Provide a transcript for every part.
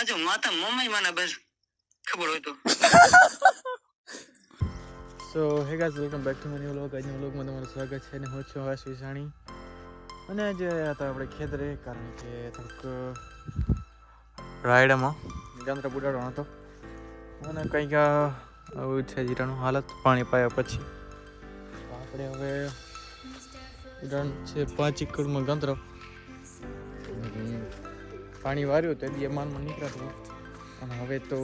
હા જો માતા મમ્મી મને બસ ખબર હોય તો so hey guys welcome back to my new vlog આજના વ્લોગમાં તમારું સ્વાગત છે અને હું છું હર્ષ વિસાણી. અને આજે હતા આપણે ખેતરે કારણ કે થોડુંક રાયડામાં ગાંદરા બુડાડવાનો હતો અને કંઈક આવું છે જીરાનું હાલત પાણી પાયા પછી. તો આપણે હવે ઉડાણ છે પાંચ એકડમાં ગાંદરા પાણી વાર્યું તો બી માનમાં નીકળ્યા અને હવે તો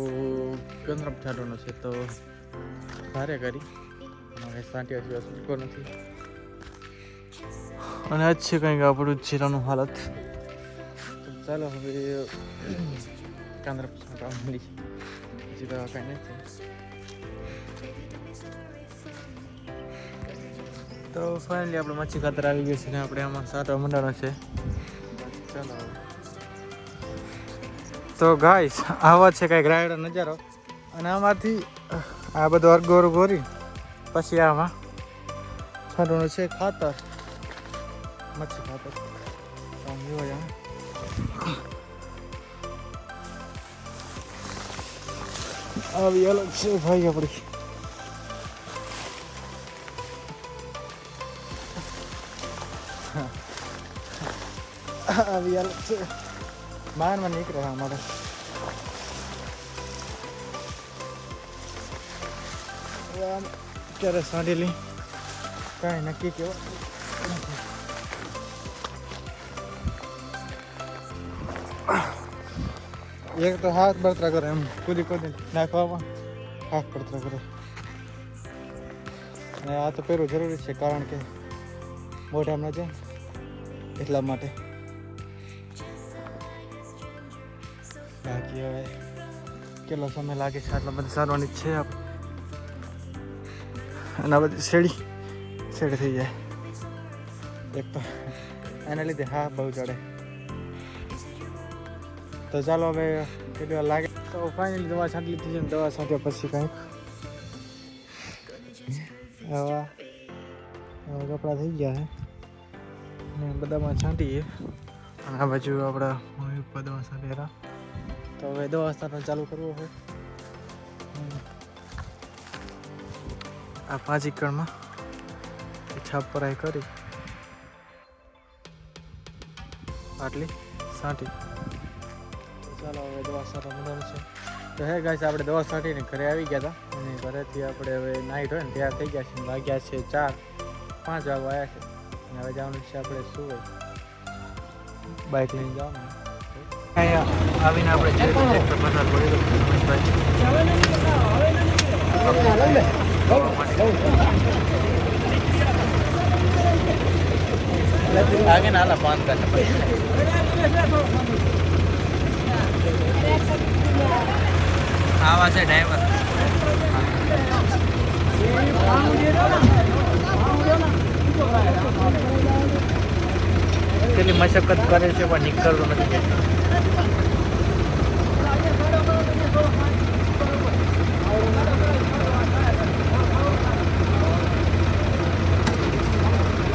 ગંદરમ છાંટવાનો છે તો ભારે કરી. હવે સાંટિયા જેવા છૂટકો નથી. અને આજ છે કંઈક આપણું જીરાનું હાલત. ચાલો હવે કાંદરા છાંટવા મળી હજી તો કાંઈ નથી. તો ફાઇનલી આપણે મચ્છી ખાતર આવી ગયું છે ને આપણે આમાં સાટવા મંડાણો છે. ચાલો તો ગાઈસ, આવા છે કંઈક રાયડો નજારો. અને આમાંથી આ બધું અરગોર ગોરી પછી આમાં છાંટવાનું છે ખાતર. મચ્છી ખાતર. આવી અલગ છે ભાઈ આપણી આવી અલગ છે. માનમાં નીકળે અમારે આમ ક્યારે કાંઈ નક્કી કેવું એક તો હાથ બળતરા કરે એમ કૂદી કૂદી નાખવામાં હાથ બળતરા કરે અને આ તો પહેરવું જરૂરી છે કારણ કે મોઢામાં છે એટલા માટે બાકી હવે કેટલો સમય લાગે છે? આટલા બધા સારવાની છે અને આ બધી શેડી શેડી થઈ જાય. એક તો એના લીધે હા બહુ ચડે તો ચાલો હવે કેટલી વાર લાગે? તો ફાઇનલી દવા છાંટી લીધી છે દવા છાંટ્યા પછી કંઈક. હવા કપડાં થઈ ગયા છે બધામાં છાંટીએ. અને આ બાજુ આપણા મમ્મી દવા છાંટેલા તો હવે દવા સ્થાન ચાલુ કરવો હોય. આ પાંચ એકડમાં છાપ પરાઈ કરી. આટલી સાંટી. ચાલો હવે દવા સાટા મળવાનું છે. તો હે ગાય આપણે દવા સાટીને ઘરે આવી ગયા હતા અને ઘરેથી આપણે હવે નાઈટ હોય ને તૈયાર થઈ ગયા છે વાગ્યા છે ચાર. પાંચ વાગવા આવ્યા છે. અને હવે જવાનું છે આપણે શું હોય બાઇક લઈને જવાનું. અહીંયા આવીને આપણે જે ટ્રેક્ટર પસાર પડ્યું હતું આગે ના લા પાંચ કાઢે આવા છે ડ્રાઈવર કેટલી મશક્કત કરે છે પણ નીકળતું નથી.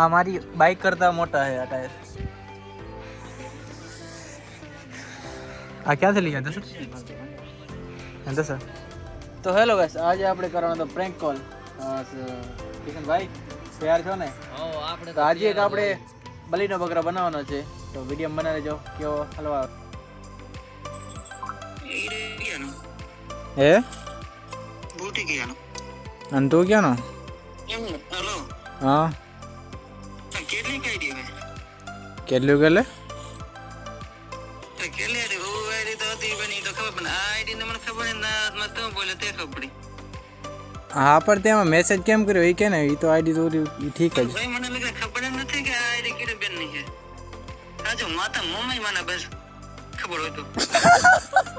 આ મારી બાઇક કરતા મોટા છે આ ટાયર. આ ક્યાંથી લઈ ગયા દસ સર તો હેલો ગાઈસ આજે આપણે કરવાનો તો પ્રેન્ક કોલ કિશનભાઈ તૈયાર છો ને? આપણે તો આજે એક આપણે બલીનો બકરા બનાવવાનો છે. તો વીડિયો બનાવી લેજો કેવો હલવા હે? બુટી ગયાનો અને તું ક્યાંનો? એમ હલો? હા. કેટલી કાઢી હવે કેટલું કેટલે કેટલી આડી હું આઈડી તો હતી પણ એ તો ખબર પણ આ આઈડી ને મને ખબર ના માં તું બોલે તે ખબર હા પણ તેમાં મેસેજ કેમ કર્યો? એ કે ને એ તો આઈડી તો ઠીક જ ભાઈ મને લાગે ખબર નથી કે આ આઈડી કીધું બેનની છે. હા જો માતા મમ્મી મને બસ. ખબર હોય તો.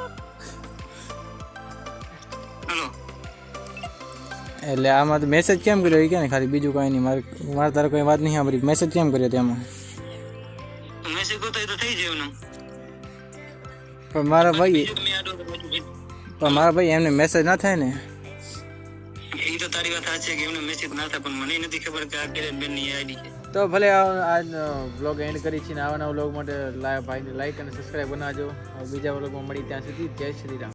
એટલે આમાં તો મેસેજ કેમ કર્યો? એ કે ને ખાલી બીજું કાંઈ નહીં. મારે મારે તારે કોઈ વાત નહીં સાંભળી. મેસેજ કેમ કર્યો તેમાં મેસેજ ગોતો તો થઈ જાય એનું પણ મારા ભાઈ બીજું મેં આડો તો પાછું કીધું. પણ મારા ભાઈ એમને મેસેજ ના થાય ને? એ તો તારી વાત સાચી છે કે એમને મેસેજ ના થાય પણ મને નથી ખબર કે આ કિરણ બેનની આઈડી છે. તો ભલે આ- આજનો બ્લોગ એન્ડ કરી છે ને આવા નવા બ્લોગ માટે લા- ભાઈને લાઈક અને સબસ્ક્રાઈબ બનાવજો. હવે બીજા બ્લોગમાં મળી ત્યાં સુધી. જય શ્રી રામ.